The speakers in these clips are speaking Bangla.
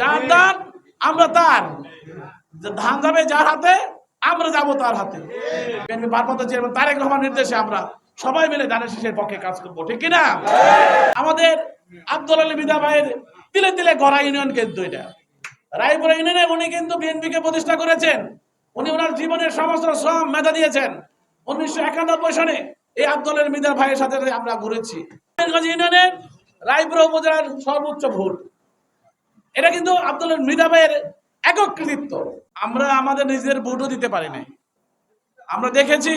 যার দান, আমরা তার। ধান যাবে যার হাতে, আমরা যাব তার হাতে। তারেক রহমান নির্দেশে আমরা সবাই মিলে ধানের শীষের পক্ষে কাজ করব, ঠিক কিনা? আমাদের আব্দুল আলী বিদা ভাইয়ের তিলে তিলে গড়া ইউনিয়ন কিন্তু এটা। রায়পুরা ইউনিয়নে উনি কিন্তু বিএনপিকে প্রতিষ্ঠা করেছেন। উনি ওনার জীবনের সমস্ত শ্রম মেধা দিয়েছেন। উনিশশো একানব্বই সনে এই আব্দুল মিদা ভাইয়ের সাথে আমরা ঘুরেছি। ইউনিয়নের রায়পুরা উপজেলার সর্বোচ্চ ভোট। এটা কিন্তু আব্দুল মৃদা ভাইয়ের একক কৃতিত্ব। আমরা আমাদের নিজের ভোটও দিতে পারি নাই। আমরা দেখেছি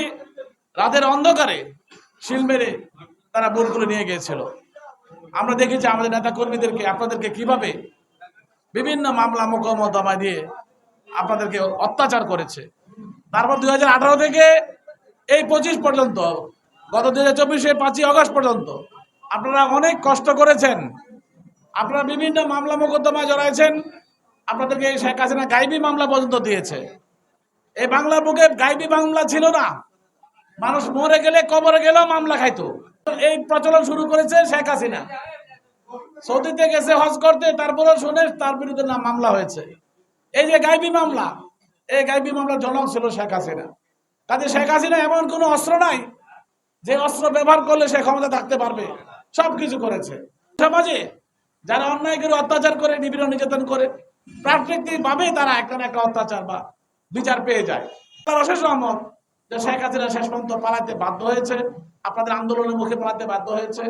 রাতের অন্ধকারে শিল মেরে তারা ভোটগুলো নিয়ে গিয়েছিল। আমরা দেখেছি আমাদের নেতা কর্মীদেরকে আপনাদেরকে কীভাবে বিভিন্ন মামলা, মোকদ্দমা দিয়ে আপনাদেরকে অত্যাচার করেছে। তারপর দুই হাজার আঠারো থেকে এই পঁচিশ পর্যন্ত, গত দুই হাজার চব্বিশে পাঁচই অগস্ট পর্যন্ত আপনারা অনেক কষ্ট করেছেন। আপনারা বিভিন্ন মামলা মোকদ্দমায় জড়াইছেন। আপনাদেরকে শেখ হাসিনা গাইবি মামলা পর্যন্ত দিয়েছে। এই বাংলার বুকে গাইবি মামলা ছিল না। মানুষ মরে গেলে কবরে গেলেও মামলা খাইতো। এই প্রচলন শুরু করেছে শেখ হাসিনা। সৌদিতে গেছে, হজ করতে তারপরে শুনে তার বিরুদ্ধে না মামলা হয়েছে। এই যে গাইবি মামলা, এই গাইবি মামলার জনক ছিল শেখ হাসিনা। কাজে শেখ হাসিনা এমন কোনো অস্ত্র নাই যে অস্ত্র ব্যবহার করলে সে ক্ষমতা থাকতে পারবে। সব কিছু করেছে। সমাজে যারা অন্যায় করে, অত্যাচার করে, নিপীড়ন, নির্যাতন করে প্রাকৃতিক ভাবে তারা একটা না একটা অত্যাচার বা বিচার পেয়ে যায়। তার অশেষ রহমত যে শেখ হাসিনা শেষ পর্যন্ত পালাতে বাধ্য হয়েছে, আপনাদের আন্দোলনের মুখে পালাতে বাধ্য হয়েছে।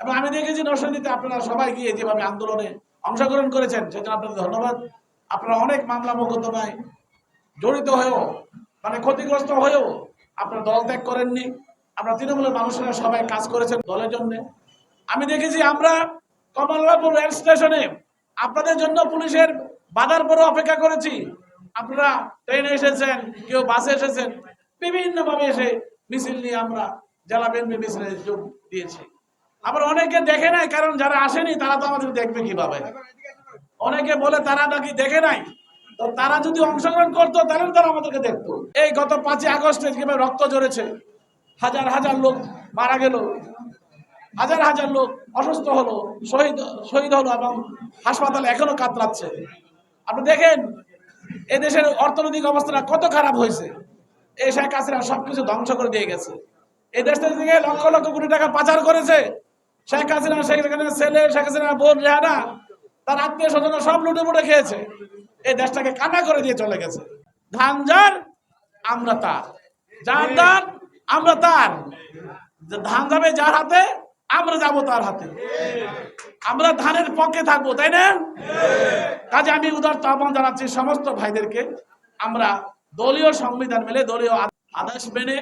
এবং আমি দেখেছি নরসিংদীতে আপনারা সবাই গিয়ে যেভাবে আন্দোলনে অংশগ্রহণ করেছেন, সেজন্য আপনাদের ধন্যবাদ। আপনারা অনেক মামলা মোকদ্দমায় জড়িত হয়েও মানে ক্ষতিগ্রস্ত হয়েও আপনারা দল ত্যাগ করেননি। আমরা তৃণমূলের মানুষেরা সবাই কাজ করেছেন দলের জন্য। আমি দেখেছি আমরা কমলাপুর রেল স্টেশনে আপনাদের জন্য পুলিশের বাধার পরে অপেক্ষা করেছি। আপনারা ট্রেনে এসেছেন, কেউ বাসে এসেছেন বিভিন্ন ভাবে এসে মিছিল নিয়ে আমরা জেলা বিএনপি মিছিলে যোগ দিয়েছি। আবার অনেকে দেখে নাই, কারণ যারা আসেনি, তারা তো আমাদের দেখবে কীভাবে। অনেকে বলে তারা নাকি দেখে নাই। তো তারা যদি অংশগ্রহণ করতো, তাহলে তারা আমাদেরকে দেখতো। এই গত পাঁচই আগস্টে কীভাবে রক্ত ঝরেছে, হাজার হাজার লোক মারা গেল হাজার হাজার লোক অসুস্থ হলো শহীদ শহীদ হলো এবং হাসপাতালে এখনও কাতরাচ্ছে। আপনি দেখেন এই দেশের অর্থনৈতিক অবস্থাটা কত খারাপ হয়েছে। এই শেখ হাসিনা সবকিছু ধ্বংস করে দিয়ে গেছে। এই দেশ থেকে লক্ষ লক্ষ কোটি টাকা পাচার করেছে শেখ হাসিনা শেখ হাসিনার ছেলে শেখ হাসিনার বোন রেহানা তার আত্মীয় স্বজন সব লুটে মুটে খেয়েছে। এই দেশটাকে কানা করে দিয়ে চলে গেছে। ধান যার আমরা তার। যার দান আমরা তার। ধান যাবে যার হাতে আমরা যাব তার হাতে। আমরা ধানের পক্ষে থাকব, তাই না? কাজে আমি উদার আহ্বান জানাচ্ছি সমস্ত ভাইদেরকে। আমরা দলীয় সংবিধান মেলে দলীয় আদেশ মেনে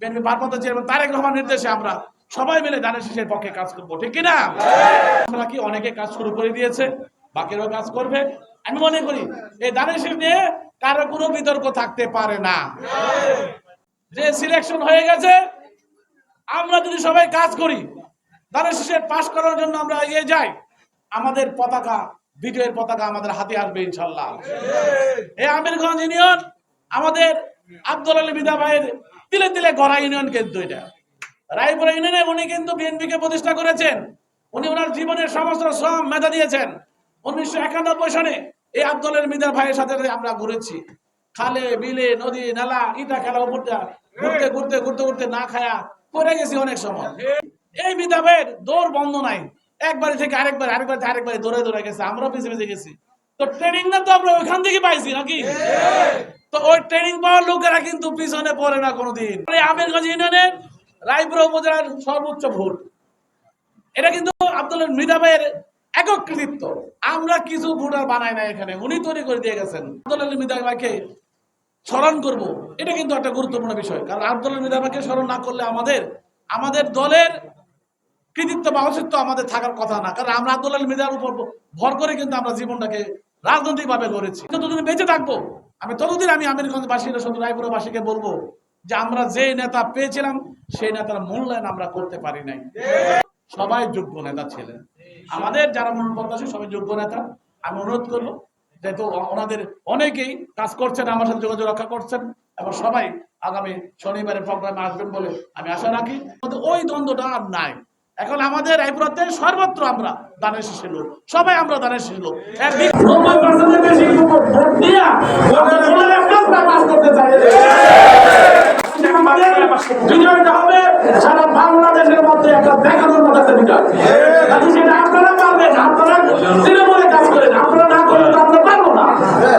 বিএনপি ভারপ্রাপ্ত চেয়ারম্যান তারেক রহমান নির্দেশে আমরা সবাই মিলে ধানের শীষের পক্ষে কাজ করব, ঠিক কিনা? আমরা কি অনেকে কাজ শুরু করে দিয়েছে, বাকিরাও কাজ করবে? আমি মনে করি, এই ধানের শীষ নিয়ে কারও কোনো বিতর্ক থাকতে পারে না। যে সিলেকশন হয়ে গেছে, আমরা যদি সবাই কাজ করি ধানের শীষের পাশ করার জন্য আমরা এগিয়ে যাই। আমাদের পতাকা বিজয়ের পতাকা আমাদের হাতে আসবে ইনশাল্লাহ। এই আমিরগঞ্জ ইউনিয়ন আমাদের আব্দুল আলী বিদা ভাইয়ের তিলে তিলে গড়া ইউনিয়ন কিন্তু এটা। রায়পুরা ইউনিয়নে উনি কিন্তু বিএনপিকে প্রতিষ্ঠা করেছেন। উনি ওনার জীবনের সমস্ত শ্রম মেধা দিয়েছেন। উনিশশো একানব্বই সনে এই আব্দুল মিদা ভাইয়ের সাথে আমরা ঘুরেছি। খালে বিলে নদী নালা ইটা খেলা উপরটা ঘুরতে ঘুরতে ঘুরতে ঘুরতে না খায়া করে গেছি অনেক সময়। এই ভাইয়ের দৌড় বন্ধ নাই। একবারে থেকে আরেকবার আরেকবার থেকে আরেকবারে দৌড়ে দৌড়ে গেছে আমরাও পিছিয়ে পিছিয়ে গেছি। তো ট্রেনিং না তো আমরা ওইখান থেকে পাইছি নাকি? তো ওই ট্রেনিং পাওয়ার লোকেরা কিন্তু পিছনে পড়ে না কোনোদিন। আমিরগঞ্জ ইউনিয়নের রায়পুরা উপজেলার সর্বোচ্চ ভোট। এটা কিন্তু আব্দুল মৃদা ভাইয়ের একক কৃতিত্ব আমরা কিছু ভোটার বানাই না এখানে উনি তৈরি করে দিয়ে গেছেন। আব্দুল মৃদা ভাইকে স্মরণ করব এটা কিন্তু একটা গুরুত্বপূর্ণ বিষয়। কারণ আব্দুল মৃদা ভাইকে স্মরণ না করলে আমাদের আমাদের দলের কৃতিত্ব বা অস্তিত্ব আমাদের থাকার কথা না, কারণ আমরা আব্দুল মিদার উপর ভর করে কিন্তু আমরা জীবনটাকে রাজনৈতিক ভাবে গড়েছি যতদিন বেঁচে থাকব, আমি ততদিন আমি আমিরগঞ্জবাসী শুধু রায়পুরবাসীকে বলব যে আমরা যে নেতা পেয়েছিলাম, সেই নেতার মূল্যায়ন আমরা করতে পারি নাই। সবাই যোগ্য নেতা ছিলেন। আমাদের যারা মূল প্রত্যাশী সবাই যোগ্য নেতা। আমি অনুরোধ করব, যেহেতু ওনাদের অনেকেই কাজ করছেন, আমার সাথে যোগাযোগ রক্ষা করছেন এবং সবাই আগামী শনিবারের প্রোগ্রামে আসবেন বলে আমি আশা রাখি। ওই দ্বন্দ্বটা আর নাই। এখন আমাদের রায়পুরাতে সর্বত্র আমরা দানের শীষের লোক। সবাই আমরা দানের শীষের লোক। সারা বাংলাদেশের মধ্যে একটা মতো একটা বিজয় কাজে সেটা আপনারা পারবেন আপনারা তৃণমূলে কাজ করেন আপনারা না করলে তো আমরা পারব না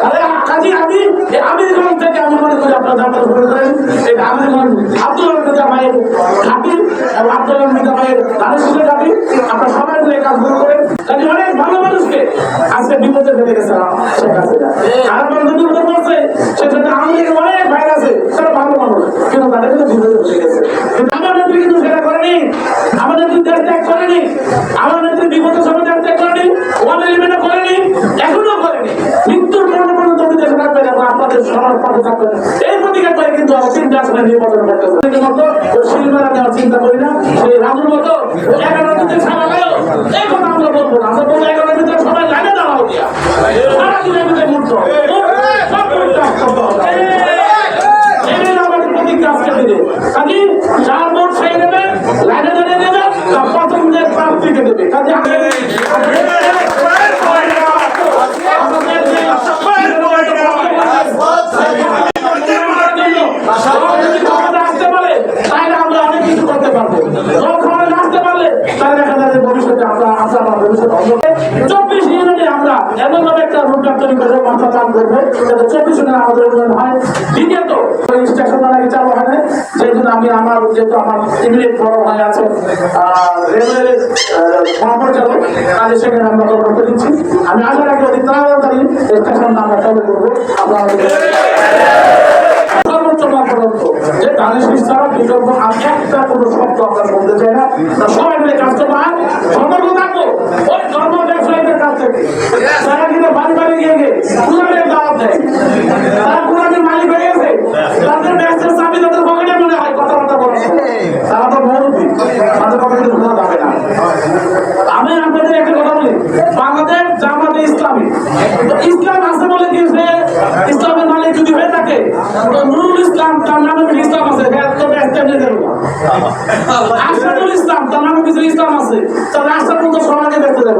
আরে কাজে আমি এই আমিরগঞ্জ থেকে আমি মনে করি আপনারা যাত্রা শুরু করেন এই আমিরগঞ্জ আব্দুল মিতা ভাইয়ের ঘাটি এবং আব্দুল মিতা ভাইয়ের ধানের শীষের ঘাটি আপনারা সবাই মিলে কাজ শুরু করেন কাজে অনেক ভালো মানুষকে আজকে বিপদে ফেলে গেছে আর মানুষ বিপদে পড়ছে সেখানে আমাদের অনেক ভাই আছে, তারা ভালো মানুষ, কিন্তু তাদের কিন্তু বিপদে ফেলে গেছে। আমার নেত্রী কিন্তু সেটা করেনি। আমার নেত্রী দেশ ত্যাগ করেনি। আমার নেত্রী বিপদের সময় দেশ ত্যাগ করেনি। ওয়ান এলিমেন্ট করেনি এখনও করেনি। মৃত্যুর পর্যন্ত পর্যন্ত উনি দেশে থাকবেন এবং আপনাদের সবার পাশে থাকবেন এই প্রতিজ্ঞা করে কিন্তু আমরা তিনটা আসনে নির্বাচন করতেছি। সেই মতো শিলমেলা দেওয়ার চিন্তা করি না। সেই রাজুর মতো এগারো দিতে ছাড়া গেল এই কথা আমরা বলব না আমরা বলব এগারো দিতে সবাই লাগে দাঁড়াও দিয়া সারা দিনের ভিতরে মুহূর্ত সব পরিত্যাগ করতে হবে এই আমাদের প্রতিজ্ঞা আজকে দিনে কাজে যার ভোট সেই নেবে লাইনে দাঁড়িয়ে দেবে তার পছন্দের প্রার্থীকে দেবে কাজে আমাদের যে আসতে পারে তাহলে আমরা অনেক কিছু করতে পারব যখন আসতে পারলে তাহলে দেখা যায় যে ভবিষ্যতে আমরা আশা বা ভবিষ্যৎ চব্বিশ ইউনিটে আমরা এমন ভাবে একটা রোডম্যাপ তৈরি করব মাথা কাম করব যাতে চব্বিশ ইউনিটে আমাদের উন্নয়ন হয় দ্বিতীয়ত স্টেশন নাকি চালু হয় না জন্য আমি আমার যেহেতু আমার ইমিডিয়েট বড় ভাই আছে রেলওয়ে মহাপরিচালক কাজে সেখানে আমরা তদন্ত দিচ্ছি আমি আশা রাখি অতি তাড়াতাড়ি স্টেশন আমরা যে শীষ ছাড়া বিকল্প আর একটা কোনো কাজ করব আর ধর্ম ব্যবসায়ীদের কাছ থেকে তারা কিন্তু বাড়ি বাড়ি গিয়ে কোরআনের দাওয়াত দেয় তারা কোরআনের মালিক হয়ে গেছে তাদের ব্যবসার চাবি তাদের পকেটে মনে হয় কথাবার্তা বলার সময়। তারা তো মৌলবী তাদের কথা কিন্তু শোনা যাবে না আমি আপনাদের একটা কথা বলি বাংলাদেশ জামাতে ইসলামী আছে বলে সে ইসলামের মালিক যদি হয়ে থাকে, তো নুরুল ইসলাম তার নামে ইসলাম আছে আশরাফুল ইসলাম তার নামে ইসলাম আছে তাহলে আশরাফুল মতো সমাজে দেখতে যাব